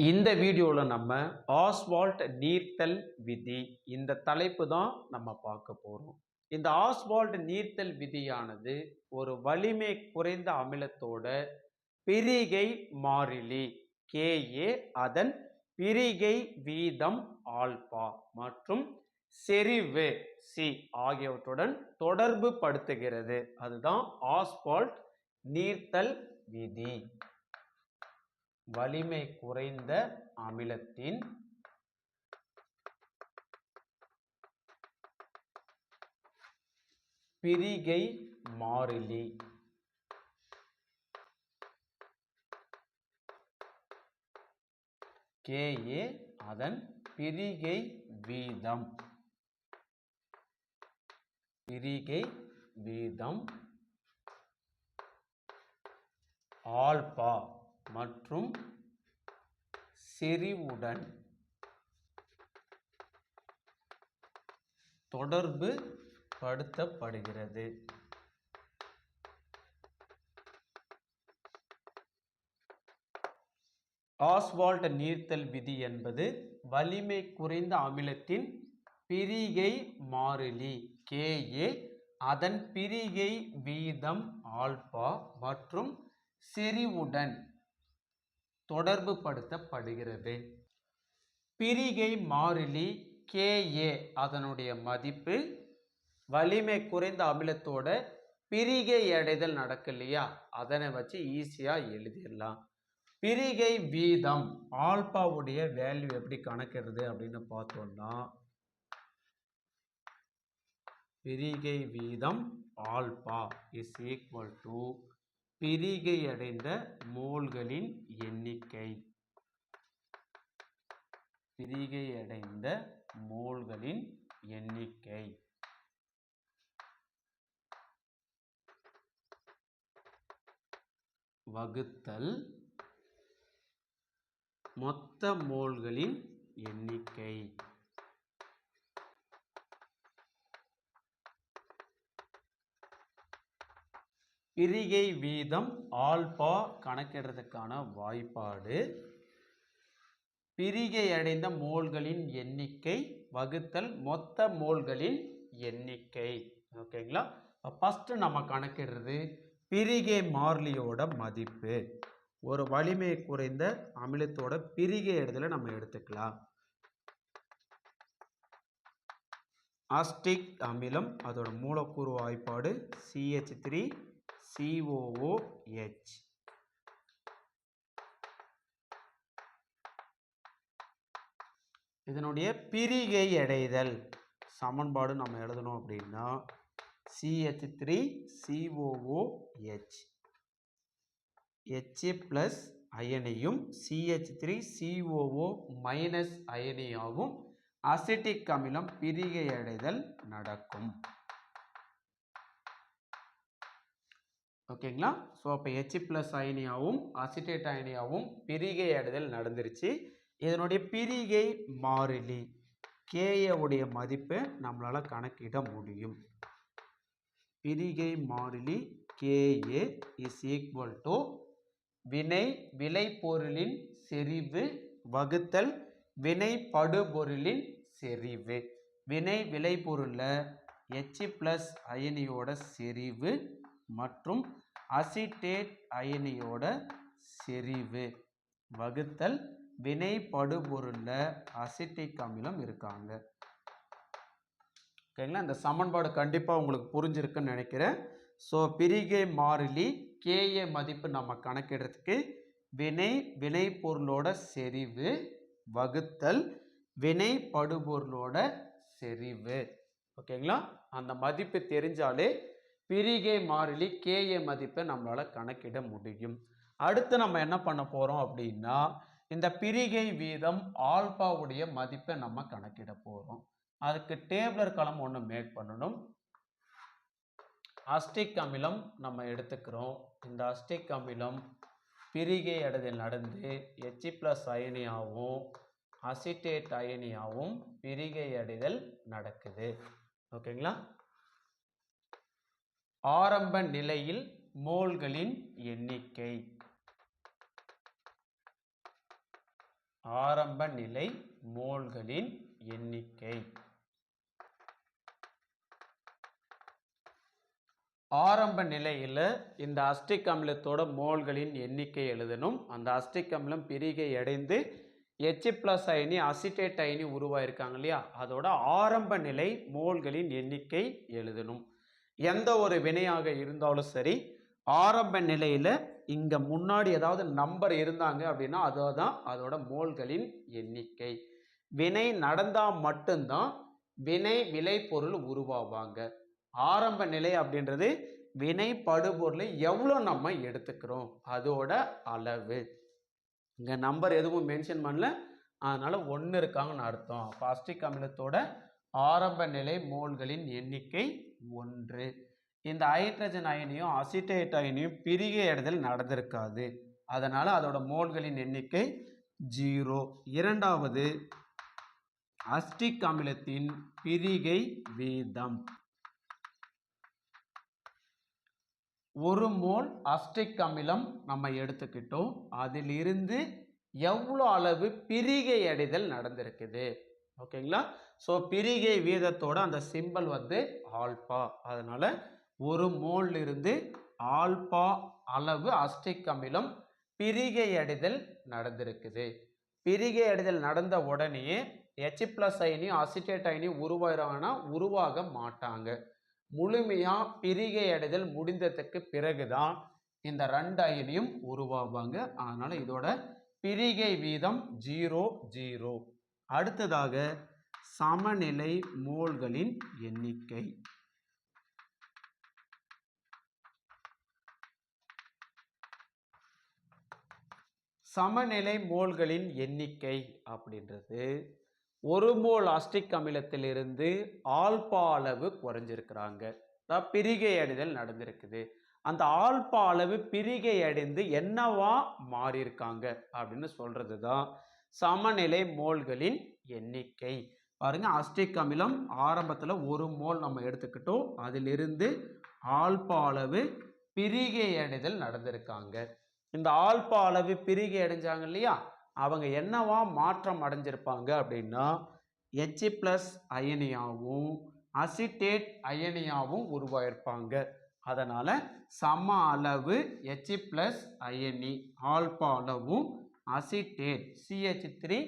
இந்த வீடியோவில் நம்ம ஆஸ்வால்ட் நீர்த்தல் விதி இந்த தலைப்பு தான் நம்ம பார்க்க போகிறோம் இந்த ஆஸ்வால்ட் நீர்த்தல் விதியானது ஒரு வலிமை குறைந்த அமிலத்தோட பிரிகை மாறிலி கேஏ அதன் பிரிகை வீதம் ஆல்பா மற்றும் செறிவு சி ஆகியவற்றுடன் தொடர்பு படுத்துகிறது அதுதான் ஆஸ்பால்ட் நீர்த்தல் விதி. வலிமை குறைந்த அமிலத்தின் பிரிகை மாறிலி. கேஏ அதன் பிரிகை வீதம். பிரிகை வீதம் ஆல்பா. மற்றும் செறிவுடன் தொடர்பு படுத்தப்படுகிறது. ஆஸ்வால்ட் நீர்த்தல் விதி என்பது வலிமை குறைந்த அமிலத்தின் பிரிகை மாறிலி கேஏ அதன் பிரிகை வீதம் ஆல்பா மற்றும் செறிவுடன் தொடர்பு படுத்தப்படுகிறது பிரிகை மாறிலி கேஏ அதனுடைய மதிப்பு வலிமை குறைந்த அமிலத்தோட பிரிகை அடைதல் நடக்கு இல்லையா அதனை வச்சு ஈஸியாக எழுதிடலாம். பிரிகை வீதம் ஆல்பாவுடைய வேல்யூ எப்படி கணக்கிடுறது அப்படின்னு பார்த்தோம்னா பிரிகை வீதம் ஆல்பா இஸ் ஈக்குவல் டு பிரிகை அடைந்த மோல்களின் எண்ணிக்கை. பிரிகை அடைந்த மோல்களின் எண்ணிக்கை. வகுத்தல் மொத்த மோல்களின் எண்ணிக்கை. பிரிகை வீதம் ஆல்பா கணக்கிடுறதுக்கான வாய்ப்பாடு. பிரிகை அடைந்த மோல்களின் எண்ணிக்கை வகுத்தல் மொத்த மோல்களின் எண்ணிக்கை. ஓகேங்களா? ஃபஸ்ட்டு நம்ம கணக்கிடுறது பிரிகை மார்லியோட மதிப்பு. ஒரு வலிமை குறைந்த அமிலத்தோட பிரிகை இடத்துல நம்ம எடுத்துக்கலாம். ஆஸ்டிக் அமிலம் அதோட மூலக்கூறு வாய்ப்பாடு சிஹெச் த்ரீ சிஓஓஹெச் இதனுடைய பிரிகை அடைதல் சமன்பாடு நம்ம எழுதணும் அப்படின்னா CH three COOH H plus அயனியும் CH three COO minus அயனியாகவும் அசிட்டிக் அமிலம் பிரிகை அடைதல் நடக்கும். ஓகேங்களா ஸோ அப்போ ஹெச் ப்ளஸ் அயனியாவும் அசிட்டேட் அயனியாவும் பிரிகை அடைதல் நடந்துருச்சு. இதனுடைய பிரிகை மாறிலி. கேயவுடைய மதிப்பு நம்மளால் கணக்கிட முடியும். பிரிகை மாறிலி கேஏ இஸ் ஈக்குவல் டு வினை விளைபொருளின் செறிவு வகுத்தல் வினை படுபொருளின் செறிவு. வினை விளைபொருளில் ஹெச் ப்ளஸ் அயனியோட செறிவு மற்றும் அசிட்டேட் அயனியோட செறிவு. வகுத்தல் வினை படுபொருளில் அசிட்டிக் அமிலம் இருக்காங்க. ஓகேங்களா? இந்த சமன்பாடு கண்டிப்பாக உங்களுக்கு புரிஞ்சிருக்குன்னு நினைக்கிறேன். ஸோ பிரிகை மாறிலி கேஏ மதிப்பு நம்ம கணக்கிடுறதுக்கு வினை வினைப்பொருளோட செறிவு வகுத்தல் வினை படுபொருளோட செறிவு. ஓகேங்களா? அந்த மதிப்பு தெரிஞ்சாலே பிரிகை மாறிலி கேஏ மதிப்பை நம்மளால் கணக்கிட முடியும். அடுத்து நம்ம என்ன பண்ண போகிறோம் அப்படின்னா இந்த பிரிகை வீதம் ஆல்பாவுடைய மதிப்பை நம்ம கணக்கிட போகிறோம் அதுக்கு டேபிளர் களம் ஒன்று மேக் பண்ணணும். அஸ்டிக் அமிலம் நம்ம எடுத்துக்கிறோம். இந்த அஸ்டிக் அமிலம் பிரிகை அடைதல் நடந்து எச்சி ப்ளஸ் அயனியாகவும் அசிட்டேட் அயனியாகவும் பிரிகை அடைதல் நடக்குது. ஓகேங்களா ஆரம்ப நிலையில் மோல்களின் எண்ணிக்கை. ஆரம்ப நிலை மோல்களின் எண்ணிக்கை. ஆரம்ப நிலையில் இந்த அஸ்டிக் அமிலத்தோட மோல்களின் எண்ணிக்கை எழுதணும். அந்த அஸ்டிக் அமிலம் பிரிகை அடைந்து எச் பிளஸ் அயனி அசிட்டேட் அயனி உருவாயிருக்காங்க இல்லையா? அதோட ஆரம்ப நிலை மோல்களின் எண்ணிக்கை எழுதணும். எந்த ஒரு வினையாக இருந்தாலும் சரி ஆரம்ப நிலையில் இங்கே முன்னாடி ஏதாவது நம்பர் இருந்தாங்க அப்படின்னா அதுதான் அதோட மோல்களின் எண்ணிக்கை. வினை நடந்தால் மட்டும்தான் வினை விளைபொருள் உருவாவாங்க. ஆரம்ப நிலை அப்படின்றது வினை படுபொருளை எவ்வளோ நம்ம எடுத்துக்கிறோம்? அதோட அளவு. இங்கே நம்பர் எதுவும் மென்ஷன் பண்ணல. அதனால் ஒன்று இருக்காங்கன்னு அர்த்தம். பாஸ்டிக் அமிலத்தோட ஆரம்ப நிலை மோல்களின் எண்ணிக்கை ஒன்று. இந்த ஹைட்ரஜன் அயனியும் அசிட்டேட் அயனியும் பிரிகை அடைதல் நடந்திருக்காது. அதனால் அதோட மோல்களின் எண்ணிக்கை ஜீரோ இரண்டாவது அஸ்டிக் அமிலத்தின் பிரிகை வீதம். ஒரு மோல் அஸ்டிக் அமிலம் நம்ம எடுத்துக்கிட்டோம். அதிலிருந்து எவ்வளோ அளவு பிரிகை அடைதல் நடந்திருக்குது? ஓகேங்களா? ஸோ பிரிகை வீதத்தோட அந்த சிம்பல் வந்து ஆல்பா அதனால் ஒரு மோல் இருந்து ஆல்பா அளவு அஸ்டிக் அமிலம் பிரிகை அடைதல் நடந்திருக்குது. பிரிகை அடைதல் நடந்த உடனே எச் பிளஸ் அயனி அசிட்டேட் அயனியும் உருவாகிறாங்கன்னா உருவாக மாட்டாங்க. முழுமையாக பிரிகை அடைதல் முடிந்ததுக்கு பிறகுதான் இந்த ரெண்டு அயனியும் உருவாவாங்க. அதனால் இதோட பிரிகை வீதம் ஜீரோ ஜீரோ அடுத்ததாக சமநிலை மோல்களின் எண்ணிக்கை. சமநிலை மோல்களின் எண்ணிக்கை அப்படின்றது ஒரு மோல் ஆஸ்டிக் அமிலத்திலிருந்து ஆல்பா அளவு குறைஞ்சிருக்கிறாங்க. அதாவது பிரிகை அடைதல் நடந்திருக்குது. அந்த ஆல்பா அளவு பிரிகை அடைந்து என்னவா மாறியிருக்காங்க அப்படின்னு சொல்றது தான் சமநிலை மோல்களின் எண்ணிக்கை. பாருங்க அஸ்டிக் அமிலம் ஆரம்பத்தில் ஒரு மோல் நம்ம எடுத்துக்கிட்டோம். அதிலிருந்து ஆல்பா அளவு பிரிகை அடைதல் நடந்திருக்காங்க. இந்த ஆல்பா அளவு பிரிகை அடைஞ்சாங்க இல்லையா? அவங்க என்னவா மாற்றம் அடைஞ்சிருப்பாங்க அப்படின்னா ஹெச் பிளஸ் அயனியாவும் அசிட்டேட் அயனியாவும் உருவாயிருப்பாங்க. அதனால் சம அளவு ஹெச் பிளஸ் அயனி ஆல்பா அளவும் acetate C H three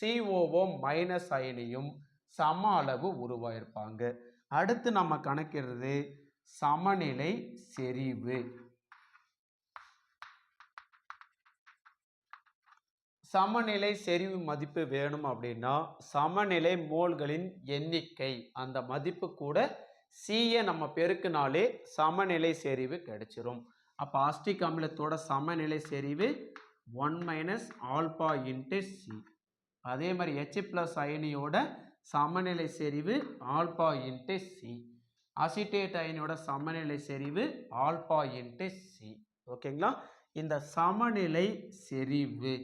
C O O minus அயனியும் சம அளவு உருவாயிருப்பாங்க. அடுத்து நம்ம கணக்கிறது சமநிலை செறிவு. சமநிலை செறிவு மதிப்பு வேணும் அப்படின்னா சமநிலை மோல்களின் எண்ணிக்கை. அந்த மதிப்பு கூட சியை நம்ம பெருக்கினாலே சமநிலை செறிவு கிடைச்சிரும். அப்போ ஆஸ்டிக் அமிலத்தோட சமநிலை செறிவு one minus alpha into C அதே மாதிரி ஹெச் ப்ளஸ் அயனியோட சமநிலை செறிவு ஆல்பா இன்ட்டு சி அசிட்டேட் அயனியோட சமநிலை செறிவு ஆல்பா இன்ட்டு சி ஓகேங்களா இந்த சமநிலை செறிவு.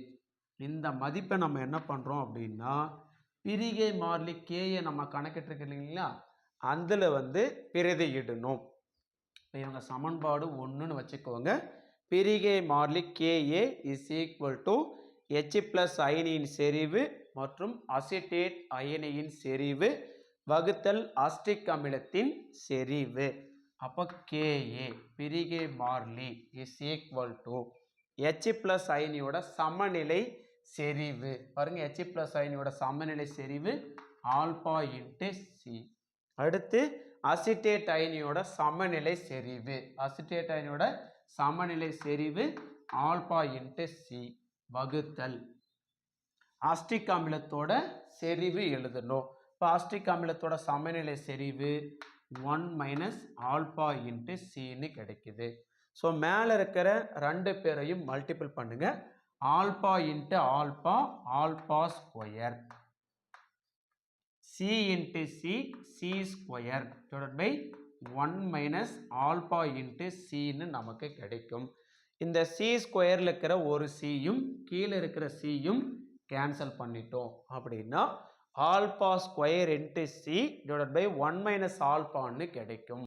இந்த மதிப்பை நம்ம என்ன பண்ணுறோம் அப்படின்னா பிரிகை மாறிலி கேயை நம்ம கணக்கிட்டுருக்கு இல்லைங்களா? அதில் வந்து பிரதியிடணும். இப்போ இவங்க சமன்பாடு ஒன்றுன்னு வச்சுக்கோங்க. பிரிகை மாறிலி K A is equal to H plus அயனியின் செறிவு மற்றும் அசிட்டேட் அயனியின் செறிவு வகுத்தல் அஸ்டிக் அமிலத்தின் செறிவு. அப்போ கேஏ பிரிகை மாறிலி is equal to H plus அயனியோட சமநிலை செறிவு. பாருங்க ஹெச் ப்ளஸ் அயனியோட சமநிலை செறிவு ஆல்பா இன்ட்டு சி அடுத்து அசிட்டேட் அயனியோட சமநிலை செறிவு. அசிட்டேட் அயனியோட சமநிலை செறிவு ஆல்பா இன்ட்டு சி வகுத்தல். ஆஸ்டிக் அமிலத்தோட செறிவு எழுதணும். இப்போ ஆஸ்டிக் அமிலத்தோட சமநிலை செறிவு ஒன் மைனஸ் ஆல்பா இன்ட்டு சின்னு கிடைக்குது. ஸோ மேலே இருக்கிற ரெண்டு பேரையும் மல்டிபிள் பண்ணுங்கள் alpha into alpha alpha square. C into C C square. Divide by one minus alpha into சின்னு நமக்கு கிடைக்கும். இந்த சி ஸ்கொயரில் இருக்கிற ஒரு சியும் கீழே இருக்கிற சியும் கேன்சல் பண்ணிட்டோம். அப்படின்னா alpha square into C divide by one minus ஆல்பான்னு கிடைக்கும்.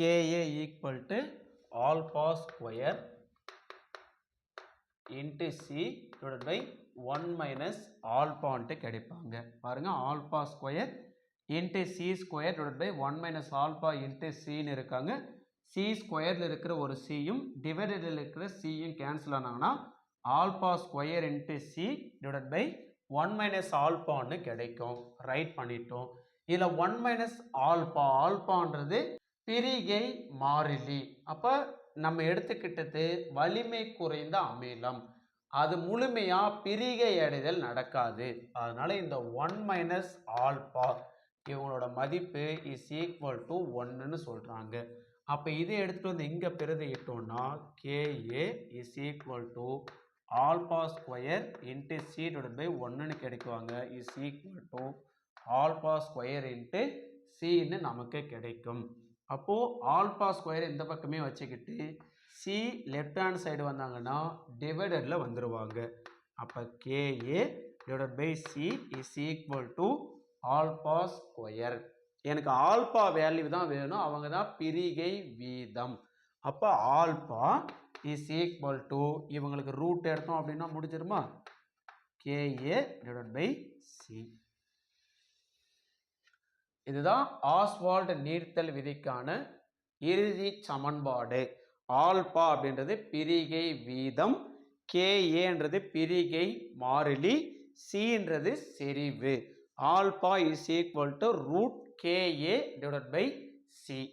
Ka equal to alpha square into C divide by one minus ஆல்பான்ட்டு கிடைப்பாங்க. பாருங்கள் alpha square into C square divide by one minus alpha into சின்னு இருக்காங்க. C ஸ்கொயரில் இருக்கிற ஒரு சியும் டிவைடடில் இருக்கிற சியும் cancel ஆனாங்கன்னா alpha square into C divide by one minus ஆல்பான்னு கிடைக்கும். ரைட் பண்ணிட்டோம். இதில் ஒன் மைனஸ் ஆல்பா ஆல்பான்றது பிரிகை மாறிலி. அப்போ நம்ம எடுத்துக்கிட்டது வலிமை குறைந்த அமிலம். அது முழுமையாக பிரிகை அடைதல் நடக்காது. அதனால் இந்த ஒன் மைனஸ் ஆல்பா இவங்களோட மதிப்பு இஸ் ஈக்குவல் டு ஒன்றுன்னு சொல்கிறாங்க அப்போ இதை எடுத்துகிட்டு வந்து இங்கே பிரதிட்டோம்னா K A is equal to alpha square into C divide by ஒன்றுன்னு கிடைக்குவாங்க. Is equal to alpha square into சின்னு நமக்கு கிடைக்கும். அப்போது ஆல்பா ஸ்கொயர் இந்த பக்கமே வச்சுக்கிட்டு சி லெஃப்ட் ஹேண்ட் சைடு வந்தாங்கன்னா டிவைடரில் வந்துடுவாங்க அப்போ Ka divide by C is equal to alpha square. எனக்கு ஆல்பா வேல்யூ தான் வேணும். அவங்க தான் பிரிகை வீதம். அப்போ ஆல்பா இஸ் ஈக்குவல் டு இவங்களுக்கு ரூட் எடுத்தோம் அப்படின்னா முடிஞ்சிருமா? கேஏ டிவைட் பை சி இதுதான் ஆஸ்வால்ட் நீர்த்தல் விதிக்கான இறுதி சமன்பாடு. ஆல்பா அப்படின்றது பிரிகை வீதம். கேஏன்றது பிரிகை மாறிலி. சின்றது செறிவு. Alpha is equal to root K A divide by C.